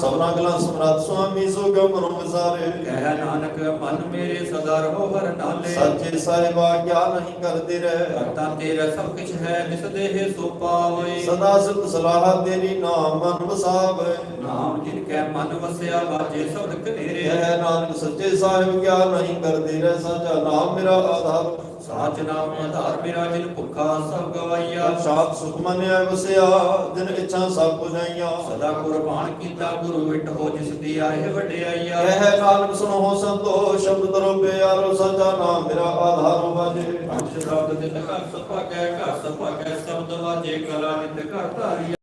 ਸਭਨਾ ਕਲਾ ਸਮਰੱਥ ਸੁਆਮੀ ਸੋ ਗਮਰੋ ਵਿਸਾਰੇ ਕਹਿ ਨਾਨਕ ਮਨ ਮੇਰੇ ਸਦਾ ਰਹੋ ਹਰ ਨਾਲੇ। ਸੱਚੇ ਸਾਹਿਬਾ ਕਿਆ ਨਹੀਂ ਕਰਦੇ ਰਹਿ। ਕਰਤਾ ਤੇਰਾ ਸਭ ਕੁਛ ਹੈ ਜਿਸ ਦੇਹ ਸੋ ਪਾਵੇ ਸਦਾ ਸਿਫਤ ਸਲਾਹ ਤੇਰੀ ਨਾਮ ਮਨ ਵਸਾਵੇ। ਨਾਮ ਜਿਨ ਕੈ ਮਨ ਵਸਿਆ ਵਾਜੇ ਸ਼ਬਦ ਕਨੇਰੇ ਇਹ ਨਾਨਕ ਸੱਚੇ ਸਾਹਿਬ ਕਿਆ ਨਹੀਂ ਕਰਦੇ ਰਹਿ। ਸਾਚਾ ਨਾਮ ਮੇਰਾ ਆਧਾਰ। ਸਾਚ ਨਾਮ ਆਧਾਰ ਮੇਰਾ ਜਿਨ ਭੁੱਖਾ ਸਭ ਗਵਾਈਆ ਸਾਤ ਸੁਖ ਮੰਨਿਆ ਵਸਿਆ ਦਿਨ ਇੱਛਾ ਸਭ ਪੁਜਾਈਆਂ। ਸਦਾ ਕੁਰਬਾਨ ਕੀਤਾ ਗੁਰੂ ਵਿਟ ਹੋ ਜਿਸ ਦੀ ਆਏ ਵਡਿਆਈਆ। ਇਹ ਨਾਨਕ ਸੁਣੋ ਸੰਤੋ ਸ਼ਬਦ ਤਰੋ ਪਿਆਰੋ ਸਾਚਾ ਨਾਮ ਮੇਰਾ ਆਧਾਰ ਵਾਜੇ। ਪੰਜ ਸ਼ਬਦ ਦਿਨ ਘਰ ਸਭਾ ਕੈ ਘਰ ਸਭਾ ਕੈ ਸ਼ਬਦ ਵਾਜੇ ਕਲਾ ਨਿਤ ਘਰ ਧਾਰਿਆ।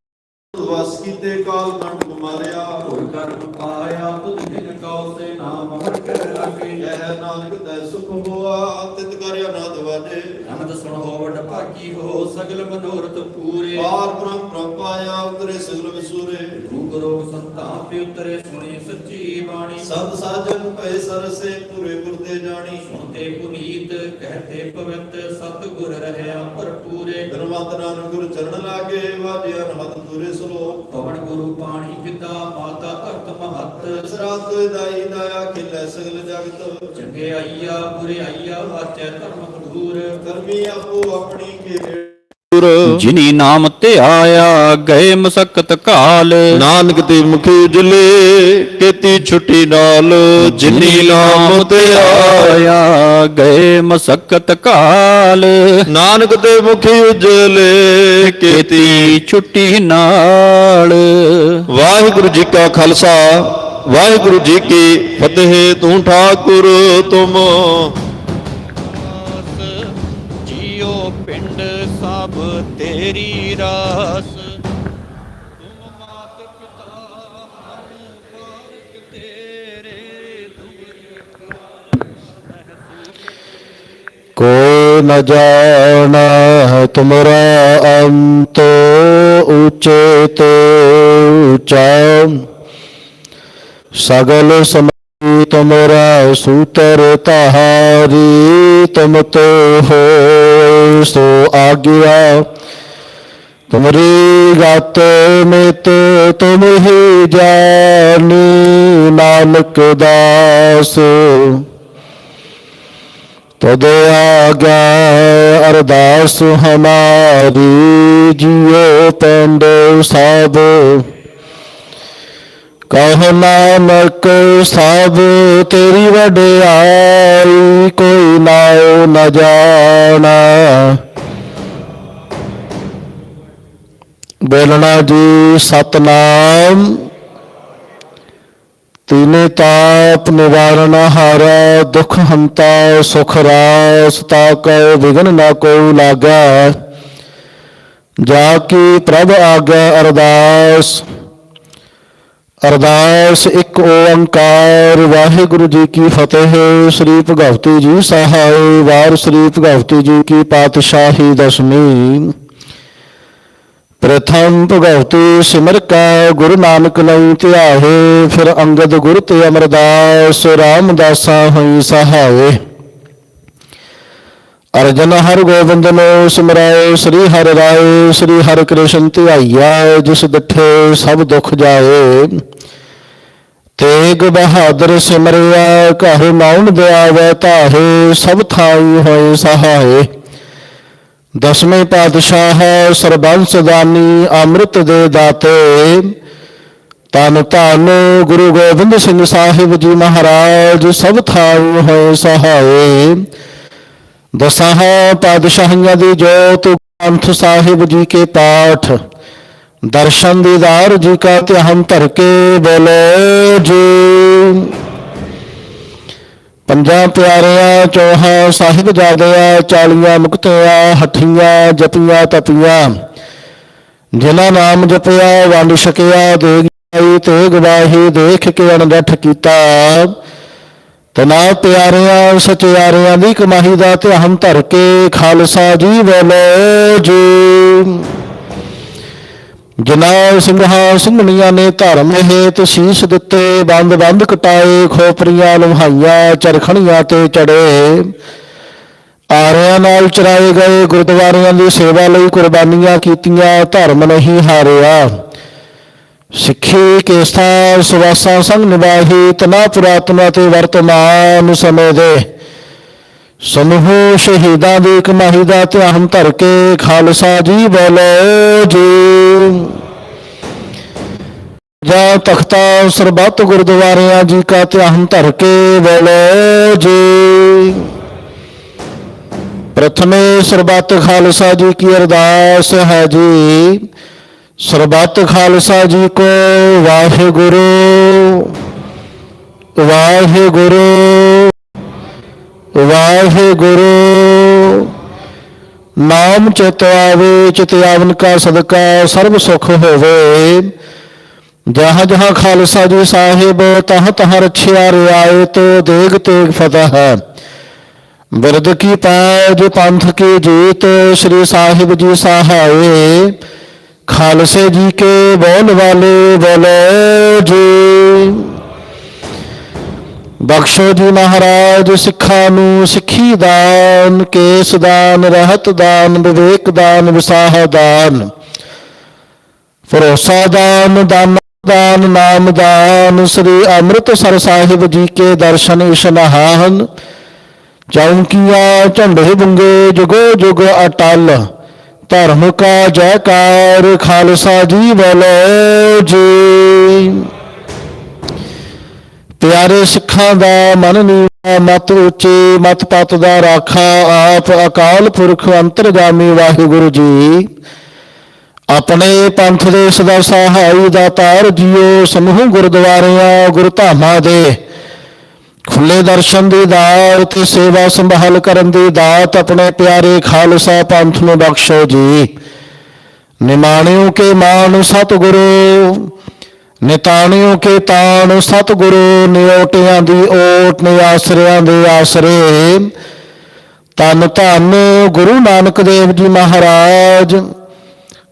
ਵਸ ਕੀਤੇ ਕਾਲ ਕੰਟ ਮਾਰਿਆ ਕੋਈ ਕਰਮ ਪਾਇਆ ਤੁਧ ਜਿਨ ਕਉ ਸੇ ਨਾਮ ਹਰ ਕੇ ਲਾਗੇ ਇਹ ਨਾਨਕ ਤੈ ਸੁਖ ਹੋਆ ਤਿਤ ਕਰਿਆ ਨਾਦ ਵਾਜੇ। ਅਨੰਦ ਸੁਣੋ ਵਡ ਭਾਗੀ ਹੋ ਸਗਲ ਮਨੋਰਥ ਪੂਰੇ। ਪਾਰ ਬ੍ਰਹਮ ਪ੍ਰਭ ਪਾਇਆ ਉਤਰੇ ਸਗਲ ਵਿਸੂਰੇ। ਗੁਰੂ ਗਰੋ ਸੰਤਾਂ ਤੇ ਉਤਰੇ ਸੁਣੀ ਸੱਚੀ ਬਾਣੀ। ਸਤ ਸਾਜਨ ਪਏ ਸਰਸੇ ਪੂਰੇ ਗੁਰਦੇ ਜਾਣੀ। ਸੁਣਤੇ ਪੁਨੀਤ ਕਹਤੇ ਪਵਿੱਤ ਸਤ ਗੁਰ ਰਹਿਆ ਭਰਪੂਰੇ। ਧਰਮਤ ਨਾਨਕ ਗੁਰ ਚਰਨ ਲਾਗੇ ਵਾਜਿਆ ਹੱਥ ਤੁਰੇ ਸਲੋਕ ਪਵਨ ਗੁਰੂ ਪਾਣੀ ਪਿਤਾ ਮਾਤਾ ਧਰਤ ਮਹੱਤ। ਸਰਾਤ ਦਾਈ ਦਇਆ ਖਿਲੇ ਸਗਲ ਜਗਤ। ਚੰਗੇ ਆਈਆ ਬੁਰੇ ਆਈਆ ਵਾਚੈ ਧਰਮ ਖਡੂਰ ਕਰਮੀ ਆਪੋ ਆਪਣੀ ਕੇ ਜਿਨੀ ਨਾਮ ਤੇ ਆਇਆ ਗਏ ਮਸਕਤ ਕਾਲ। ਨਾਨਕ ਤੇ ਮੁਖੀ ਉਜਲੇ ਕੀਤੀ ਛੁੱਟੀ ਨਾਲ। ਜਿਨੀ ਨਾਮ ਤੇ ਆਇਆ ਗਏ ਮਸਕਤ ਕਾਲ। ਨਾਨਕ ਤੇ ਮੁਖੀ ਉਜਲੇ ਕੀਤੀ ਛੁੱਟੀ ਨਾਲ। ਵਾਹਿਗੁਰੂ ਜੀ ਕਾ ਖਾਲਸਾ ਵਾਹਿਗੁਰੂ ਜੀ ਕੀ ਫਤਿਹ। ਤੂੰ ਠਾਕੁਰ ਤੁਮ ਤੇਰੀ ਰਾਸ ਤੁਮ ਮਾਤ ਪਿਤਾ ਹਮ ਬਾਰਕ ਤੇਰੇ ਕੋ ਨ ਜਾਣਾ ਤੁਮਰਾ ਅੰਤ ਉਚੇ ਤੇ ਉਚਾ ਸਗਲ ਸਮੀ ਤੁਮਰਾ ਸੂਤਰ ਤਹਾਰੀ ਤੁਮ ਤੋ ਹੋ ਸੋ ਆਗਿਆ ਤੁਮਰੀ ਗਤ ਮਿਤ ਤੁਮ ਹੀ ਜਾਣੀ ਨਾਨਕ ਦਾਸ। ਤਦ ਆਗਾ ਅਰਦਾਸ ਹਮਾਰੀ, ਜੀਓ ਪਿੰਡ ਸਾਬ ਕਹ ਨਾਨਕ ਸਾਬ ਤੇਰੀ ਵਡਿਆਈ ਕੋਈ ਨਾਉ ਨਾ ਜਾਣਾ। ਬੋਲਣਾ ਜੀ ਸਤਨਾਮ। ਤੀਨੇ ਤਾਪ ਨਿਵਾਰਨ ਹਾਰਾ, ਦੁਖ ਹੰਤਾ ਸੁਖ ਰਾਸ, ਤਾ ਕਉ ਵਿਗਨ ਨਾ ਕੋ ਲਾਗਾ। ਜਾ ਕੀ ਪ੍ਰਭ ਆਗਿਆ ਅਰਦਾਸ। ਅਰਦਾਸ ਇੱਕ ਓੰਕਾਰ, ਵਾਹਿਗੁਰੂ ਜੀ ਕੀ ਫਤਿਹ। ਸ੍ਰੀ ਭਗਵਤੀ ਜੀ ਸਹਾਇ ਵਾਰ ਸ੍ਰੀ ਭਗਵਤੀ ਜੀ ਕੀ ਪਾਤਸ਼ਾਹੀ ਦਸਵੀਂ। ਪ੍ਰਥਮ ਭਗਵਤੀ ਸਿਮਰ ਕਾ ਗੁਰੂ ਨਾਨਕ ਲਈ ਧਿਆਏ, ਫਿਰ ਅੰਗਦ ਗੁਰ ਤੇ ਅਮਰਦਾਸ ਰਾਮਦਾਸਾ ਹੋਈ ਸਹਾਏ। ਅਰਜਨ ਹਰ ਗੋਬਿੰਦ ਨੂੰ ਸਿਮਰਾਏ, ਸ੍ਰੀ ਹਰਿ ਰਾਏ, ਸ੍ਰੀ ਹਰਿ ਕ੍ਰਿਸ਼ਨ ਧਿਆਈਆ ਜਿਸ ਡਿਠੇ ਸਭ ਦੁਖ ਜਾਏ। ਤੇਗ ਬਹਾਦਰ ਸਿਮਰਿਆ, ਘਰ ਮਾਉਣ ਦਿਆਵੇ ਧਾਹੇ ਸਭ ਥਾਈ ਹੋਏ ਸਹਾਏ। ਦਸਵੇਂ ਪਾਤਸ਼ਾਹ ਸਰਬੰਸ ਦਾਨੀ ਅੰਮ੍ਰਿਤ ਦੇ ਦਾਤੇ ਤਨ ਧੰਨ ਗੁਰੂ ਗੋਬਿੰਦ ਸਿੰਘ ਸਾਹਿਬ ਜੀ ਮਹਾਰਾਜ, ਸਭ ਥਾਈ ਹੋਏ ਸਹਾਏ। ਦਸਾਂ ਪਾਤਸ਼ਾਹੀਆਂ ਦੀ ਜੋਤ, ਗ੍ਰੰਥ ਸਾਹਿਬ ਜੀ ਕੇ ਪਾਠ। ਦਰਸ਼ਨ ਦੀਦਾਰ ਜੀ ਕਾ ਧਿਆਨ ਧਰ ਕੇ ਬੋਲੇ ਜੀ। ਪੰਜਾਂ ਪਿਆਰਿਆਂ ਚੋਹਾਂ ਸਾਹਿਬ ਜਾਦਿਆ ਚਾਲੀਆਂ ਮੁਕਤਿਆ ਹੱਠੀਆਂ ਜਪੀਆਂ ਤਪੀਆਂ ਜਿਨ੍ਹਾਂ ਨਾਮ ਜਪਿਆ, ਵੰਡ ਛਕਿਆ, ਦੇਗ ਆਈ ਤੇ ਗਵਾਹੀ ਦੇਖ ਕੇ ਅਣਡੱਠ ਕੀਤਾ। ਤਨਾ ਪਿਆਰਿਆਂ, ਸਚਿਆਰਿਆਂ ਦੀ ਕਮਾਈ ਦਾ ਧਿਆਨ ਧਰ ਕੇ ਖਾਲਸਾ ਜੀ ਬੋਲੇ ਜੀ। ਜਿਨ੍ਹਾਂ ਸਿੰਘਾਂ ਸਿੰਘਣੀਆਂ ਨੇ ਧਰਮ ਹੇਤ ਸੀਸ ਦਿੱਤੇ, ਬੰਦ ਬੰਦ ਕਟਾਏ, ਖੋਪਰੀਆਂ ਲੁਹਾਈਆਂ ਚਰਖਣੀਆਂ ਤੇ ਚੜੇ। ਆਰਿਆਂ ਨਾਲ ਚਰਾਏ ਗਏ ਗੁਰਦੁਆਰਿਆਂ ਦੀ ਸੇਵਾ ਲਈ ਕੁਰਬਾਨੀਆਂ ਕੀਤੀਆਂ, ਧਰਮ ਨਹੀਂ ਹਾਰਿਆ। ਸਿੱਖੀ ਕੇਸਥਾ ਸੁਵਾਸਾ ਸੰਗ ਨਿਵਾਹੀ ਤਨਾ ਪੁਰਾਤਨਾ ਅਤੇ ਵਰਤਮਾਨ ਸਮੇਂ ਦੇ। ਸਮੂਹ ਸ਼ਹੀਦਾਂ ਦੇ ਕਮਾਹੀ ਦਾ ਧਿਆਨ ਧਰ ਕੇ ਖਾਲਸਾ ਜੀ ਬੋਲੋ ਜੀ। ਜਾਂ ਤਖਤਾ ਸਰਬੱਤ ਗੁਰਦੁਆਰਿਆਂ ਜੀ ਕਾ ਧਿਆਨ ਧਰ ਕੇ ਬੋਲੋ ਜੀ। ਪ੍ਰਥਮੇ ਸਰਬੱਤ ਖਾਲਸਾ ਜੀ ਕੀ ਅਰਦਾਸ ਹੈ ਜੀ। ਸਰਬੱਤ ਖਾਲਸਾ ਜੀ ਕੋ ਵਾਹਿਗੁਰੂ ਵਾਹਿਗੁਰੂ। ਵਾਹਿਗੁਰੂ। ਨਾਮ ਚਿਤ ਆਵੇ, ਚਿਤ ਆਵਨ ਕਾ ਸਦਕਾ, ਸਰਬ ਸੁਖ ਹੋਵੇ। ਜਹਾਂ ਜਹਾਂ ਖਾਲਸਾ ਜੀ ਸਾਹਿਬ, ਤਹ ਤਹ ਰਛਿਆ ਰਿਆਇਤ ਦੇਗ ਤੇਗ ਫਤਹ। ਬਿਰਦ ਕੀ ਪੈਜ, ਪੰਥ ਕੀ ਜੀਤ, ਸ੍ਰੀ ਸਾਹਿਬ ਜੀ ਸਹਾਏ ਖਾਲਸੇ ਜੀ ਕੇ ਬੋਲ ਵਾਲੇ ਬੋਲੇ। ਬਖਸ਼ੋ ਜੀ ਮਹਾਰਾਜ, ਸਿੱਖਾਂ ਨੂੰ ਸਿੱਖੀ ਦਾਨ, ਕੇਸ ਦਾਨ, ਰਹਿਤ ਦਾਨ, ਵਿਵੇਕ ਦਾਨ, ਵਿਸਾਹ ਦਾਨ। ਭਰੋਸਾ ਦਾਨ ਦਾਨ ਦਾਨ, ਨਾਮ ਦਾਨ, ਸ੍ਰੀ ਅੰਮ੍ਰਿਤਸਰ ਸਾਹਿਬ ਜੀ ਕੇ ਦਰਸ਼ਨ ਇਸ਼ਨਾਹਨ ਚੌਂਕੀਆਂ ਝੰਡੇ ਬੁੰਗੇ ਜੁਗੋ ਜੁਗ ਅਟਲ। ਧਰਮ ਕਾ ਜੈਕਾਰ, ਖਾਲਸਾ ਜੀ ਬੋਲੋ ਜੀ। ਪਿਆਰੇ ਸਿੱਖਾਂ ਦਾ ਮਨ ਨੀਵਾ ਮਤ ਉੱਚੇ ਮਤ ਪਤ ਦਾ ਰਾਖਾ, ਆਪ ਅਕਾਲ ਪੁਰਖ ਅੰਤਰਜਾਮੀ ਵਾਹਿਗੁਰੂ ਜੀ। ਆਪਣੇ ਪੰਥ ਦੇ ਸਦਾ ਸਹਾਈ ਦਾ ਤਾਰ ਜੀਓ ਸਮੂਹ ਗੁਰਦੁਆਰਿਆਂ ਗੁਰਧਾਮਾਂ ਦੇ। ਖੁੱਲੇ ਦਰਸ਼ਨ ਦੀ ਦਾਤ ਤੇ ਸੇਵਾ ਸੰਭਾਲ ਕਰਨ ਦੀ ਦਾਤ, ਆਪਣੇ ਪਿਆਰੇ ਖਾਲਸਾ ਪੰਥ ਨੂੰ ਬਖਸ਼ੋ ਜੀ। ਨਿਮਾਣਿਓ ਕੇ ਮਾਨ ਸਤਿਗੁਰੂ ਨਿਤਾਣਿਓ ਕੇ ਤਾਣ ਸਤਿਗੁਰੂ ਨਿਓਟਿਆਂ ਦੀ ਓਟ ਨੇ ਆਸਰਿਆਂ ਦੇ ਆਸਰੇ। ਤਨ ਧੰਨ ਗੁਰੂ ਨਾਨਕ ਦੇਵ ਜੀ ਮਹਾਰਾਜ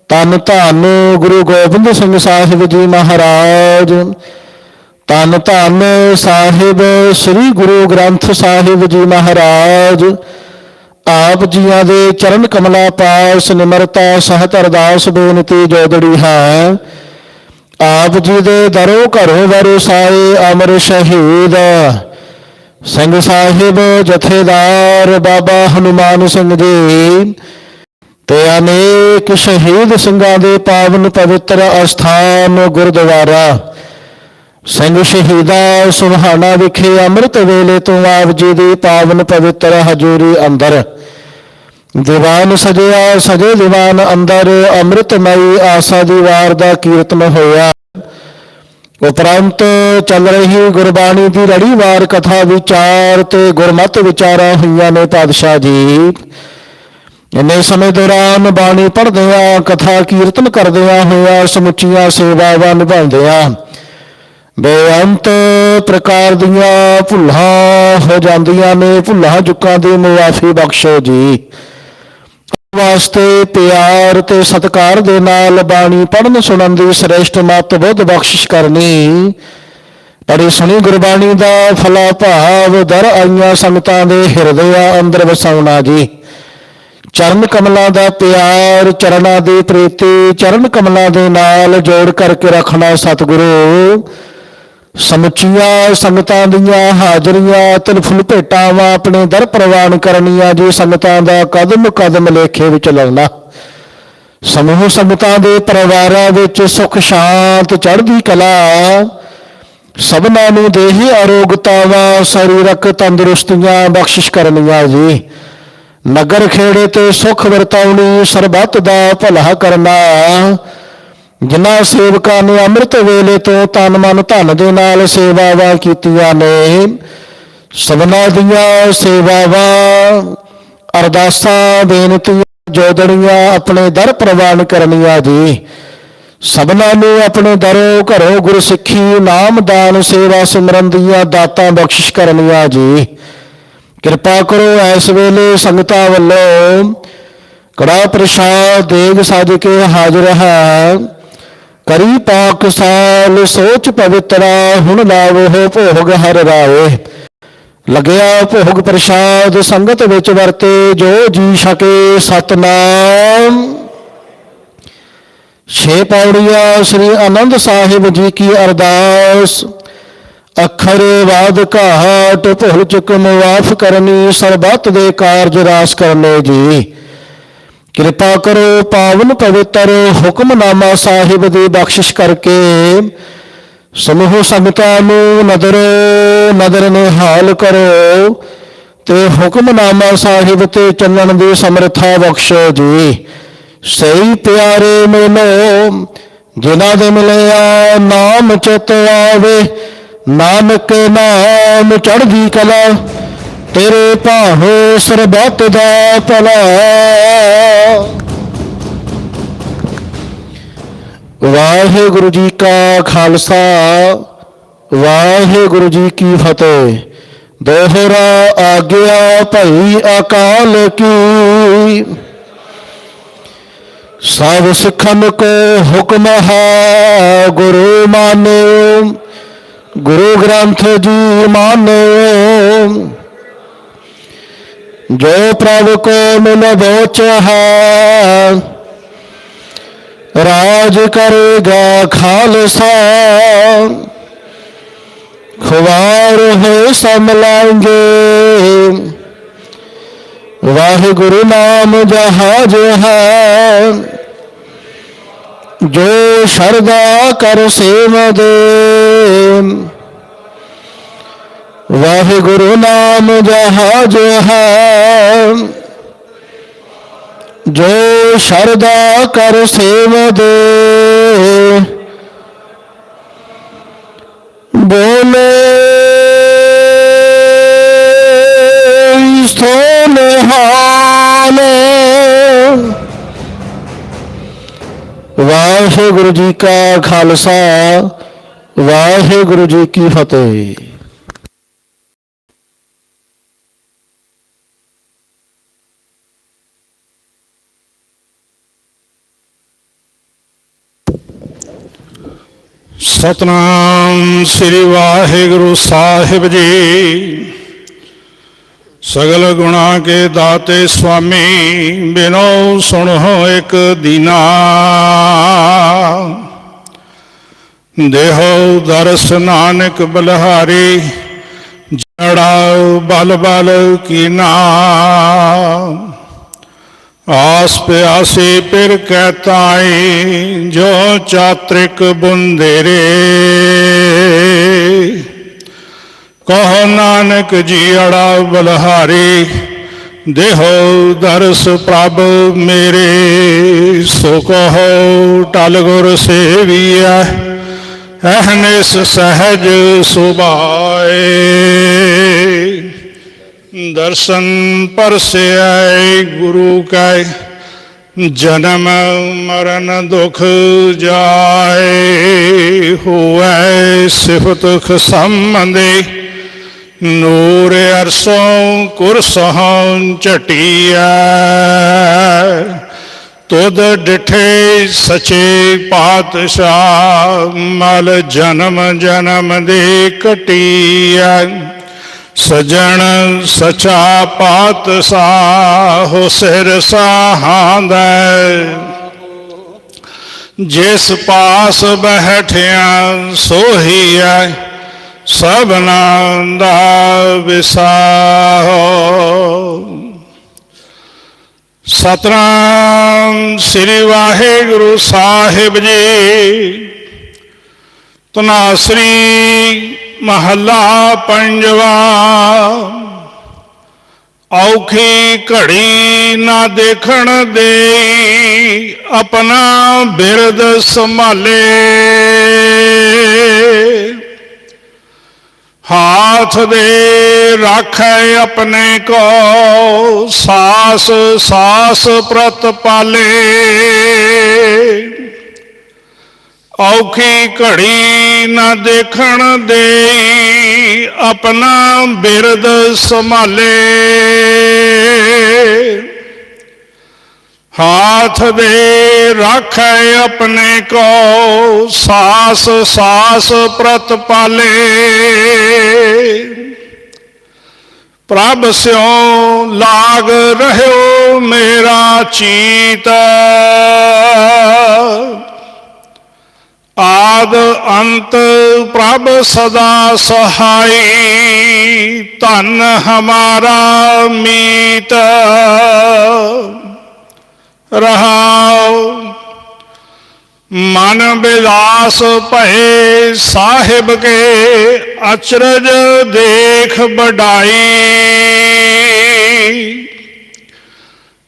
ਤਨ ਧੰਨ ਗੁਰੂ ਗੋਬਿੰਦ ਸਿੰਘ ਸਾਹਿਬ ਜੀ ਮਹਾਰਾਜ ਤਨ ਧੰਨ ਸਾਹਿਬ ਸ੍ਰੀ ਗੁਰੂ ਗ੍ਰੰਥ ਸਾਹਿਬ ਜੀ ਮਹਾਰਾਜ, ਆਪ ਜੀਆਂ ਦੇ ਚਰਨ ਕਮਲਾ ਪਾਸ ਨਿਮਰਤਾ ਸਹਿਤ ਅਰਦਾਸ ਬੇਨਤੀ ਜੋਦੜੀ ਹੈ। ਆਪ ਜੀ ਦੇ ਦਰੋਂ ਘਰੋਂ ਵਰਸਾਏ ਅਮਰ ਸ਼ਹੀਦ। ਸਿੰਘ ਸਾਹਿਬ, ਜਥੇਦਾਰ ਬਾਬਾ ਹਨੂਮਾਨ ਸਿੰਘ ਜੀ ਤੇ ਅਨੇਕ ਸ਼ਹੀਦ ਸਿੰਘਾਂ ਦੇ ਪਾਵਨ ਪਵਿੱਤਰ ਅਸਥਾਨ ਗੁਰਦੁਆਰਾ। ਸਿੰਘ ਸ਼ਹੀਦਾ ਸੁਹਾਣਾ ਵਿਖੇ ਅੰਮ੍ਰਿਤ ਵੇਲੇ ਤੋਂ ਆਪ ਜੀ ਦੀ ਪਾਵਨ ਪਵਿੱਤਰ ਹਜ਼ੂਰੀ ਅੰਦਰ। ਦੀਵਾਨ ਸਜਿਆ, ਸਜੇ ਦੀਵਾਨ ਅੰਦਰ ਅੰਮ੍ਰਿਤਮਈ ਆਸਾ ਦੀ ਵਾਰ ਦਾ ਕੀਰਤਨ ਹੋਇਆ। ਉਪਰੰਤ ਚੱਲ ਰਹੀ ਗੁਰਬਾਣੀ ਦੀ ਲੜੀਵਾਰ ਕਥਾ ਵਿਚਾਰ ਤੇ ਗੁਰਮਤਿ ਵਿਚਾਰਾਂ ਹੋਈਆਂ ਨੇ ਪਾਤਸ਼ਾਹ ਜੀ। ਇੰਨੇ ਸਮੇਂ ਦੌਰਾਨ ਬਾਣੀ ਪੜ੍ਹਦਿਆਂ ਕਥਾ ਕੀਰਤਨ ਕਰਦਿਆਂ ਹੋਇਆ ਸਮੁੱਚੀਆਂ ਸੇਵਾਵਾਂ ਨਿਭਾਉਂਦਿਆਂ ਬੇਅੰਤ ਪ੍ਰਕਾਰ ਦੀਆਂ ਭੁੱਲਾਂ ਹੋ ਜਾਂਦੀਆਂ ਨੇ, ਭੁੱਲਾਂ ਚੁੱਕਾਂ ਦੀ ਮੁਆਫੀ ਬਖਸ਼ੋ ਜੀ। ਵਾਸਤੇ ਪਿਆਰ ਤੇ ਸਤਿਕਾਰ ਦੇ ਨਾਲ ਬਾਣੀ ਪੜਨ ਸੁਣਨ ਦੀ ਸ੍ਰੇਸ਼ਟ ਮਤ ਬੁੱਧ ਬਖਸ਼ਿਸ਼ ਕਰਨੀ। ਪੜੀ ਸੁਣੀ ਗੁਰਬਾਣੀ ਦਾ ਫਲਾ ਭਾਵ ਦਰ ਆਈਆਂ ਸੰਗਤਾਂ ਦੇ ਹਿਰਦਿਆਂ ਅੰਦਰ ਵਸਾਉਣਾ ਜੀ। ਚਰਨ ਕਮਲਾਂ ਦਾ ਪਿਆਰ, ਚਰਨਾਂ ਦੀ ਪ੍ਰੀਤੀ, ਚਰਨ ਕਮਲਾਂ ਦੇ ਨਾਲ ਜੋੜ ਕਰਕੇ ਰੱਖਣਾ ਸਤਿਗੁਰੂ। ਸਮੁੱਚੀਆਂ ਸੰਗਤਾਂ ਦੀਆਂ ਹਾਜ਼ਰੀਆਂ ਤਿਲਫੁਲ ਭੇਟਾਵਾਂ ਆਪਣੇ ਦਰ ਪ੍ਰਵਾਨ ਕਰਨੀਆਂ ਜੀ, ਸੰਗਤਾਂ ਦਾ ਕਦਮ ਕਦਮ ਲੇਖੇ ਵਿੱਚ ਲਾਉਣਾ ਸਮੂਹ ਸੰਗਤਾਂ ਦੇ ਪਰਿਵਾਰਾਂ ਵਿੱਚ ਸੁਖ ਸ਼ਾਂਤ ਚੜ੍ਹਦੀ ਕਲਾ। ਸਭਨਾਂ ਨੂੰ ਦੇਹੀ ਅਰੋਗਤਾਵਾਂ, ਸਰੀਰਕ ਤੰਦਰੁਸਤੀਆਂ ਬਖਸ਼ਿਸ਼ ਕਰਨੀਆਂ ਜੀ। ਨਗਰ ਖੇੜੇ ਤੇ ਸੁਖ ਵਰਤਾਉਣੀ ਸਰਬੱਤ ਦਾ ਭਲਾ ਕਰਨਾ। ਜਿਨ੍ਹਾਂ ਸੇਵਕਾਂ ਨੇ ਅੰਮ੍ਰਿਤ ਵੇਲੇ ਤੋਂ ਤਨ ਮਨ ਧਨ ਦੇ ਨਾਲ ਸੇਵਾਵਾਂ ਕੀਤੀਆਂ ਨੇ, ਸਭਨਾਂ ਦੀਆਂ ਸੇਵਾਵਾਂ, ਅਰਦਾਸਾਂ, ਬੇਨਤੀਆਂ, ਜੋਦੜੀਆਂ ਆਪਣੇ ਦਰ ਪ੍ਰਵਾਨ ਕਰਨੀਆਂ ਜੀ। ਸਭਨਾਂ ਨੂੰ ਆਪਣੇ ਦਰੋਂ ਘਰੋਂ ਗੁਰਸਿੱਖੀ ਨਾਮਦਾਨ ਸੇਵਾ ਸਿਮਰਨ ਦੀਆਂ ਦਾਤਾਂ ਬਖਸ਼ਿਸ਼ ਕਰਨੀਆਂ ਜੀ। ਕਿਰਪਾ ਕਰੋ ਇਸ ਵੇਲੇ ਸੰਗਤਾਂ ਵੱਲੋਂ ਕੜਾ ਪ੍ਰਸ਼ਾਦ ਦੇਗ ਸਜ ਕੇ ਹਾਜ਼ਰ ਹੈ। ਕਰੀ ਪਾਕ ਸੋਚ ਪਵਿੱਤਰਾ, ਹੁਣ ਲਾਵੋ ਭੋਗ ਹਰ ਰਾਏ। ਲਗਿਆ ਭੋਗ ਪ੍ਰਸ਼ਾਦ, ਸੰਗਤ ਵਿੱਚ ਵਰਤੇ, ਜੋ ਜੀ ਛਕੇ ਸਤਨਾਮ। ਛੇ ਪੌੜੀਆਂ, ਸ੍ਰੀ ਆਨੰਦ ਸਾਹਿਬ ਜੀ ਕੀ ਅਰਦਾਸ। ਅੱਖਰ ਵਾਦ ਘਾਟ, ਭੁਲ ਚੁੱਕ ਮੁਆਫ ਕਰਨੀ, ਸਰਬੱਤ ਦੇ ਕਾਰਜ ਰਾਸ ਕਰਨੇ ਜੀ। ਕਿਰਪਾ ਕਰੋ, ਪਾਵਨ ਪਵਿੱਤਰ ਹੁਕਮਨਾਮਾ ਸਾਹਿਬ ਦੀ ਬਖਸ਼ਿਸ਼ ਕਰਕੇ ਸਮੂਹ ਸੰਗਤਾਂ ਨੂੰ ਨਦਰ ਨਦਰ ਨਿਹਾਲ ਕਰੋ ਤੇ ਹੁਕਮਨਾਮਾ ਸਾਹਿਬ ਤੇ ਚੱਲਣ ਦੀ ਸਮਰੱਥਾ ਬਖਸ਼ੋ ਜੀ। ਸਹੀ ਪਿਆਰੇ ਮਿਲੋ, ਜਿਨ੍ਹਾਂ ਦੇ ਮਿਲਿਆ ਨਾਮ ਚਿਤ ਆਵੇ, ਨਾਨਕ ਨਾਮ ਚੜ੍ਹਦੀ ਕਲਾ ਤੇਰੇ ਭਾਵੇਂ ਸਰਬੱਤ ਦਾ ਭਲਾ। ਵਾਹਿਗੁਰੂ ਜੀ ਕਾ ਖਾਲਸਾ, ਵਾਹਿਗੁਰੂ ਜੀ ਕੀ ਫਤਿਹ। ਦੋਹਰਾ ਆਗਿਆ ਭਈ ਅਕਾਲ ਕੀ। ਸਭ ਸਿੱਖਨ ਕੋ ਹੁਕਮ ਹੈ, ਗੁਰੂ ਮਾਨਿਓ ਗੁਰੂ ਗ੍ਰੰਥ ਜੀ ਮਾਨਿਓ ਜੋ ਪ੍ਰਭ ਕੋ ਮਿਲ ਬੋਚ ਹੈ ਰਾਜ ਕਰੇਗਾ ਖਾਲਸਾ। ਖੁਵਾਰ ਹੈ ਸੰਭਲਾਂਗੇ ਵਾਹਿਗੁਰੂ ਨਾਮ ਜਹਾਜ ਹੈ। ਜੋ ਸ਼ਰਦਾ ਕਰ ਸੇਵ ਦੇ। ਵਾਹਿਗੁਰੂ ਨਾਮ ਜਹਾਜ ਹੈ। ਜੋ ਸ਼ਰਦਾ ਕਰ ਸੇਵ ਦੇ। ਬੋਲੇ ਸੋਨਹਾਲ ਵਾਹਿਗੁਰੂ ਜੀ ਕਾ ਖਾਲਸਾ, ਵਾਹਿਗੁਰੂ ਜੀ ਕੀ ਫਤਿਹ। ਸਤਨਾਮ ਸ੍ਰੀ ਵਾਹਿਗੁਰੂ ਸਾਹਿਬ ਜੀ। ਸਗਲ ਗੁਣਾ ਕੇ ਦਾਤੇ ਸੁਆਮੀ, ਬਿਨੋ ਸੁਣੋ ਇੱਕ ਦੀਨਾ। ਦੇਹੋ ਦਰਸ ਨਾਨਕ ਬਲਹਾਰੀ ਜੜਾ ਬਲ ਬਲ ਕੀਨਾ। ਆਸ ਪਿਆਸੇ ਪਿਰ ਕਹਤਾਈ ਜੋ ਚਾਤ੍ਰਿਕ ਬੁੰਦੇਰੇ। ਕਹੋ ਨਾਨਕ ਜੀ ਅੜਾ ਬਲਹਾਰੀ, ਦੇਹੋ ਦਰਸ ਪ੍ਰਭ ਮੇਰੇ। ਸੋ ਕਹੋ ਟਲ ਗੁਰ ਸੇਵੀਐ, ਅਹਨਿਸ ਸਹਜ ਸੁਭਾਏ। ਦਰਸ਼ਨ ਪਰਸਿਐ ਗੁਰੂ ਕੈ, ਜਨਮ ਮਰਨ ਦੁਖ ਜਾਏ ਹੋਐ ਸਿਫਤ ਖਸਮੰਦੇ ਨੂਰ ਅਰਸੋਂ ਕੁਰਸੋਂ ਝਟੀਐ, ਤੁਧ ਡਿਠੇ ਸਚੇ ਪਾਤਸ਼ਾਹ, ਮਲ ਜਨਮ ਜਨਮ ਦੇ ਕਟੀਐ ਸਜਣ ਸਚਾ ਪਾਤਸ਼ਾਹ ਸਿਰ ਸਾਹਾਂਦਾ। ਜਿਸ ਪਾਸ ਬਹਿਠਿਆ ਸੋਹੀਐ ਸਭਨਾ ਦਾ ਵਿਸਾਹੋ। ਸਤਨਾਮ ਸ੍ਰੀ ਵਾਹਿਗੁਰੂ ਸਾਹਿਬ ਜੀ, ਤਨਾਸਰੀ ਮਹੱਲਾ ਪੰਜਵਾ, ਔਖੀ ਘੜੀ ਨਾ ਦੇਖਣ ਦੇ, ਆਪਣਾ ਬਿਰਦ ਸੰਭਾਲੇ। ਹਾਥ ਦੇ ਰਾਖੈ ਆਪਣੇ ਕੋ, ਸਾਸ ਸਾਸ ਪ੍ਰਤ ਪਾਲੇ। ਔਖੀ ਘੜੀ ਨਾ ਦੇਖਣ ਦੇ, ਆਪਣਾ ਬਿਰਦ ਸੰਭਾਲੇ। ਹਾਥ ਦੇ ਰਾਖੈ ਆਪਣੇ ਕੋ, ਸਾਸ ਸਾਸ ਪ੍ਰਤ ਪਾਲੇ। ਪ੍ਰਭ ਸਿਉ ਲਾਗ ਰਹਿਓ ਮੇਰਾ ਚੀਤ। ਆਦ ਅੰਤ ਪ੍ਰਭ ਸਦਾ ਸਹਾਈ, ਧਨ ਹਮਾਰਾ ਮੀਤ। ਰਹਾਉ, ਮਨ ਬਿਲਾਸ ਭਏ ਸਾਹਿਬ ਕੇ ਅਚਰਜ ਦੇਖ ਬਡਾਈ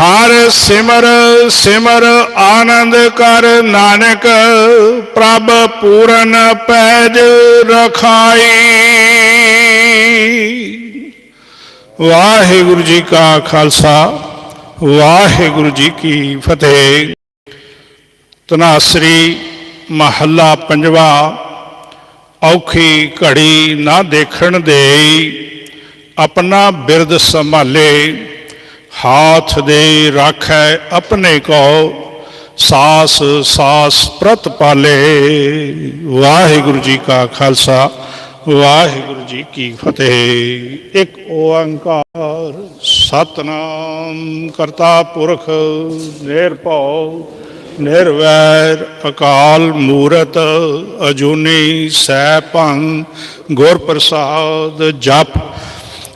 ਹਰ ਸਿਮਰ ਸਿਮਰ ਆਨੰਦ ਕਰ ਨਾਨਕ, ਪ੍ਰਭ ਪੂਰਨ ਪੈਜ ਰਖਾਈ। ਵਾਹਿਗੁਰੂ ਜੀ ਕਾ ਖਾਲਸਾ, ਵਾਹਿਗੁਰੂ ਜੀ ਕੀ ਫਤਿਹ। ਤਨਾਸਰੀ ਮਹੱਲਾ ਪੰਜਵਾ, ਔਖੀ ਘੜੀ ਨਾ ਦੇਖਣ ਦੇਈ, ਆਪਣਾ ਬਿਰਦ ਸੰਭਾਲੇ। ਹਾਥ ਦੇ ਰਾਖੈ ਆਪਣੇ ਕੋ ਸਾਸ ਸਾਸ ਪ੍ਰਤ ਪਾਲੇ। ਵਾਹਿਗੁਰੂ ਜੀ ਕਾ ਖਾਲਸਾ, ਵਾਹਿਗੁਰੂ ਜੀ ਕੀ ਫਤਿਹ। ਇੱਕ ਓੰਕਾਰ ਸਤਨਾਮ ਕਰਤਾ ਪੁਰਖ, ਨਿਰਭਉ, ਨਿਰਵੈਰ, ਅਕਾਲ ਮੂਰਤ, ਅਜੂਨੀ ਸੈਭੰ ਗੁਰ ਪ੍ਰਸਾਦ ਜਪ।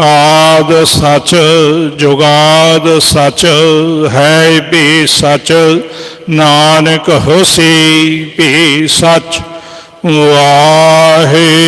ਆਦ ਸੱਚ ਜੁਗਾਦ ਸੱਚ ਹੈ ਵੀ ਸੱਚ ਨਾਨਕ ਹੋਸੀ ਵੀ ਸੱਚ। ਵਾਹਿਗੁਰੂ।